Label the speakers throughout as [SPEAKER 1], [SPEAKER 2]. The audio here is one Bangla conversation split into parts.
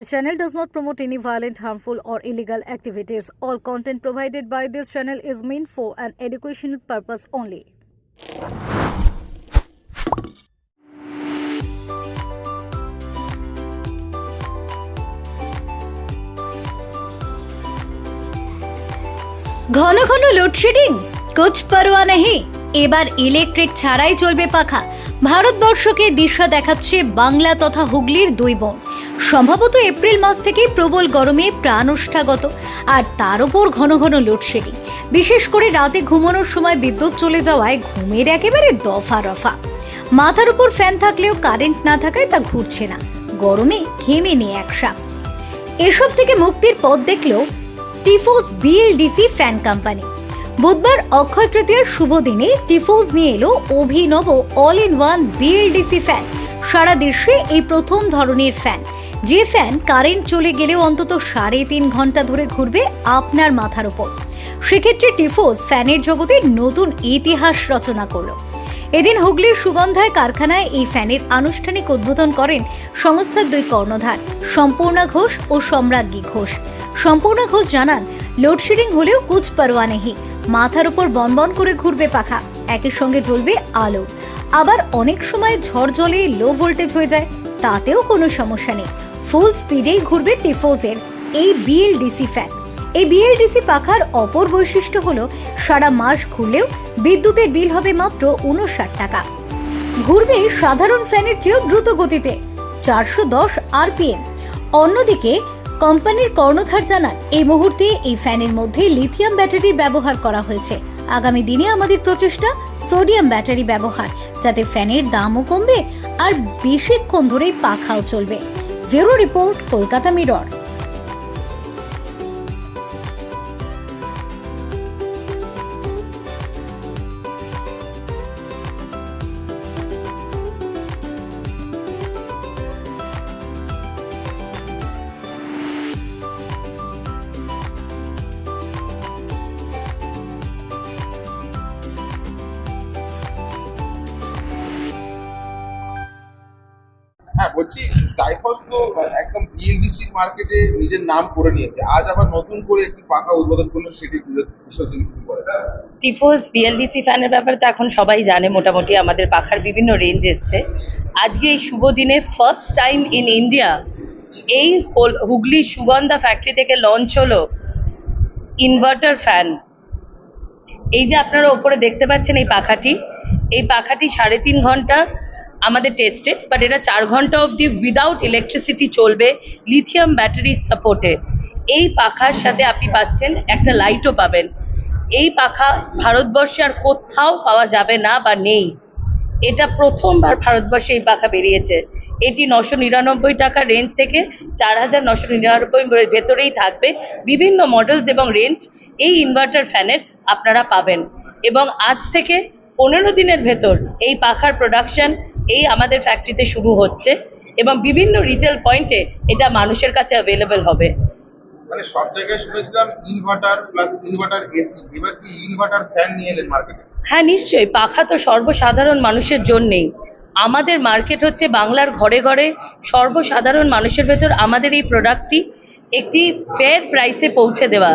[SPEAKER 1] This channel does not promote any violent, harmful, or illegal activities. All content provided by this channel is meant for an educational purpose only.
[SPEAKER 2] ঘন ঘন লোডশেডিং কুছ পরোয়া নেই এবার ইলেকট্রিক ছাড়াই চলবে পাখা ভারতবর্ষকে দিশা দেখাচ্ছে বাংলা তথা হুগলির দুই বোন সম্ভবত এপ্রিল মাস থেকেই প্রবল গরমে প্রাণ প্রাণষ্ঠাগত, আর তার উপর ঘন ঘন লোডশেডিং। বিশেষ করে রাতে ঘুমানোর সময় বিদ্যুৎ চলে যাওয়ায় ঘুমের একেবারে দফা রফা মাথার উপর ফ্যান থাকলেও কারেন্ট না থাকায় তা ঘুরছে না। গরমে ঘেমে নিয়ে একসা এসব থেকে মুক্তির পথ দেখল টিফোস বিএলডিসি ফ্যান কোম্পানি। বুধবার অক্ষয় তৃতীয়ার শুভ দিনে টিফোস নিয়ে এলো অভিনব all in one BLDC fan. সারা দেশে এই প্রথম ধরনের ফ্যান। যে ফ্যান কারেন্ট চলে গেলেও অন্তত সাড়ে তিন ঘণ্টা ধরে ঘুরবে আপনার মাথার উপর। সেক্ষেত্রে টিফোস ফ্যানের জগতে নতুন ইতিহাস রচনা করল। এদিন হুগলির সুগন্ধায় কারখানায় এই ফ্যানের আনুষ্ঠানিক উদ্বোধন করেন সংস্থার দুই কর্ণধার, সম্পূর্ণা ঘোষ ও সম্রাজ্ঞী ঘোষ। সম্পূর্ণা ঘোষ জানান লোডশেডিং হলেও কুচ পারোয়া নেহি মাথার উপর বনবন করে ঘুরবে পাখা একই সঙ্গে জ্বলবে আলো। আবার অনেক সময় ঝড় জলে লো ভোল্টেজ হয়ে যায়, তাতেও কোনো সমস্যা নেই। ফুল স্পিডেই ঘুরবে টিফোজের, এই বিএলডিসি ফ্যান এই বিএলডিসি পাখার অপর বৈশিষ্ট্য হলো, সারা মাস ঘুরলেও বিদ্যুতের বিল হবে মাত্র উনষাট টাকা। ঘুরবে সাধারণ ফ্যানের চেয়েও দ্রুত গতিতে চারশো দশ আরপিএম। অন্যদিকে, কোম্পানির কর্ণধার জানান, এই মুহূর্তে এই ফ্যানের মধ্যে লিথিয়াম ব্যাটারির ব্যবহার করা হয়েছে। আগামী দিনে আমাদের প্রচেষ্টা সোডিয়াম ব্যাটারি ব্যবহার, যাতে ফ্যানের দামও কমবে আর বেশিক্ষণ ধরেই পাখাও চলবে। Bureau report Kolkata mirror.
[SPEAKER 3] বলছি টাইফস তো একদম বিএলডিসির মার্কেটে নিজের নাম করে নিয়েছে। আজ আবার নতুন করে একটি পাকা উদ্বোধন করলেন, সেটি বিষয় যদি
[SPEAKER 4] টিফোস বিএলডিসি ফ্যানের ব্যাপারে তো এখন সবাই জানে, মোটামুটি আমাদের পাখার বিভিন্ন রেঞ্জ এসছে। আজকে এই শুভ দিনে ফার্স্ট টাইম ইন ইন্ডিয়া এই হুগলি সুগন্ধা ফ্যাক্টরি থেকে লঞ্চ হলো ইনভার্টার ফ্যান এই যে আপনারা ওপরে দেখতে পাচ্ছেন এই পাখাটি এই পাখাটি সাড়ে তিন ঘণ্টা আমাদের টেস্টেড বাট এটা চার ঘণ্টা অবধি উইদাউট ইলেকট্রিসিটি চলবে লিথিয়াম ব্যাটারি সাপোর্টে এই পাখার সাথে আপনি পাচ্ছেন একটা লাইটও পাবেন। এই পাখা ভারতবর্ষে আর কোথাও পাওয়া যাবে না বা নেই। এটা প্রথমবার ভারতবর্ষে এই পাখা বেরিয়েছে। এটি নশো নিরানব্বই টাকা রেঞ্জ থেকে চার হাজার নশো নিরানব্বই ভেতরেই থাকবে। বিভিন্ন মডেলস এবং রেঞ্জ এই ইনভার্টার ফ্যানের আপনারা পাবেন। এবং আজ থেকে পনেরো দিনের ভেতর এই পাখার প্রোডাকশন এই আমাদের ফ্যাক্টরিতে শুরু হচ্ছে এবং বিভিন্ন রিটেল পয়েন্টে এটা মানুষের কাছে অ্যাভেলেবেল হবে।
[SPEAKER 3] মানে সব জায়গায় শুনেছিলাম ইনভার্টার প্লাস ইনভার্টার এসি এবার কি ইনভার্টার ফ্যান নিয়ে এলেন মার্কেটে
[SPEAKER 4] হ্যাঁ নিশ্চয়ই। পাখা তো সর্বসাধারণ মানুষের জন্যেই। আমাদের মার্কেট হচ্ছে বাংলার ঘরে ঘরে সর্বসাধারণ মানুষের ভেতর আমাদের এই প্রোডাক্টটি একটি ফেয়ার প্রাইসে পৌঁছে দেওয়া।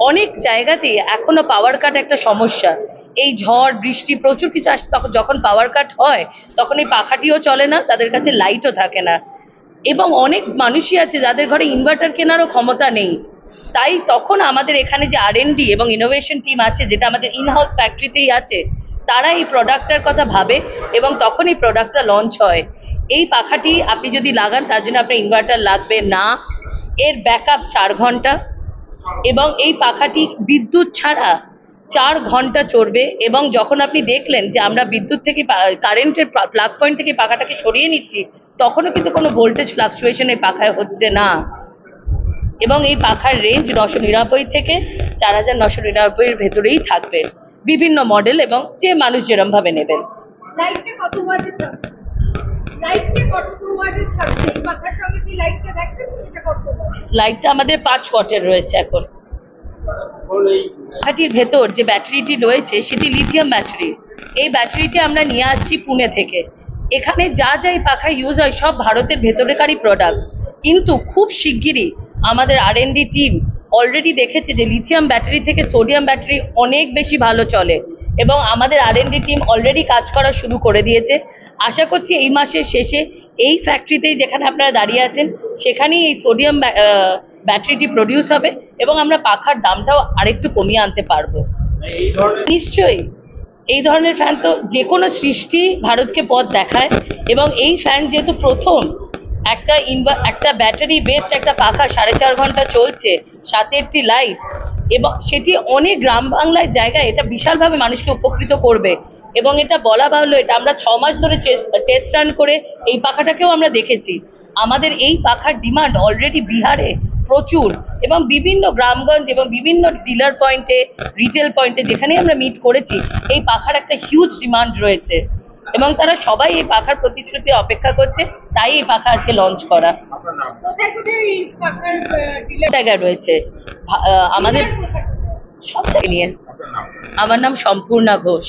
[SPEAKER 4] অনেক জায়গাতেই এখনও পাওয়ার কাট একটা সমস্যা। এই ঝড়, বৃষ্টি, প্রচুর কিছু আসে তখন যখন পাওয়ার কাট হয়, তখন এই পাখাটিও চলে না, তাদের কাছে লাইটও থাকে না। এবং অনেক মানুষই আছে যাদের ঘরে ইনভার্টার কেনারও ক্ষমতা নেই। তাই তখন আমাদের এখানে যে আর এন ডি এবং ইনোভেশন টিম আছে, যেটা আমাদের ইনহাউস ফ্যাক্টরিতেই আছে, তারা এই প্রোডাক্টটার কথা ভাবে এবং তখন এই প্রোডাক্টটা লঞ্চ হয়। এই পাখাটি আপনি যদি লাগান, তার জন্য আপনার ইনভার্টার লাগবে না। এর ব্যাকআপ চার ঘণ্টা। এবং এই পাখাটি বিদ্যুৎ ছাড়া চার ঘণ্টা চড়বে এবং যখন আপনি দেখলেন যে আমরা বিদ্যুৎ থেকে কারেন্টের প্লাগ পয়েন্ট থেকে পাখাটাকে সরিয়ে নিচ্ছি, তখনও কিন্তু কোনো ভোল্টেজ ফ্লাকচুয়েশন এই পাখায় হচ্ছে না। এবং এই পাখার রেঞ্জ নশো নিরানব্বই থেকে চার হাজার নশো নিরানব্বইয়ের ভেতরেই থাকবে। বিভিন্ন মডেল এবং যে মানুষ যেরমভাবে নেবেন।
[SPEAKER 5] লাইটটা
[SPEAKER 4] আমাদের পাঁচ ওয়াটের রয়েছে এখন। পাখাটির ভেতর যে ব্যাটারিটি রয়েছে, সেটি লিথিয়াম ব্যাটারি এই ব্যাটারিটি আমরা নিয়ে আসছি পুনে থেকে। এখানে যা যা এই পাখা ইউজ হয়, সব ভারতের ভেতরেকারই প্রোডাক্ট কিন্তু খুব শিগগিরই আমাদের আর টিম অলরেডি দেখেছে যে লিথিয়াম ব্যাটারি থেকে সোডিয়াম ব্যাটারি অনেক বেশি ভালো চলে এবং আমাদের আর টিম অলরেডি কাজ করা শুরু করে দিয়েছে। আশা করছি এই মাসের শেষে এই ফ্যাক্টরিতেই যেখানে আপনারা দাঁড়িয়ে আছেন, সেখানেই এই সোডিয়াম ব্যাটারিটি প্রডিউস হবে এবং আমরা পাখার দামটাও আরেকটু কমিয়ে আনতে পারব। নিশ্চয়ই, এই ধরনের ফ্যান তো যে কোনো সৃষ্টি ভারতকে পথ দেখায় এবং এই ফ্যান যেহেতু প্রথম, একটা ইনভা একটা ব্যাটারি বেসড একটা পাখা সাড়ে চার ঘণ্টা চলছে, সাথে একটি লাইট এবং সেটি অনেক গ্রাম বাংলার জায়গায় এটা বিশালভাবে মানুষকে উপকৃত করবে। এবং এটা বলা বাহুল্য এটা আমরা ছ মাস ধরে টেস্ট রান করে এই পাখাটাকেও আমরা দেখেছি। আমাদের এই পাখার ডিমান্ড অলরেডি বিহারে প্রচুর এবং বিভিন্ন গ্রামগঞ্জ এবং বিভিন্ন ডিলার পয়েন্টে রিটেল পয়েন্টে যেখানে আমরা মিট করেছি এই পাখার একটা হিউজ ডিমান্ড রয়েছে। এবং তারা সবাই এই পাখার প্রতিশ্রুতি অপেক্ষা করছে তাই এই পাখা আজকে লঞ্চ করা। জায়গায় রয়েছে। আমাদের সব জায়গায় নিয়ে। আমার নাম সম্পূর্ণা ঘোষ।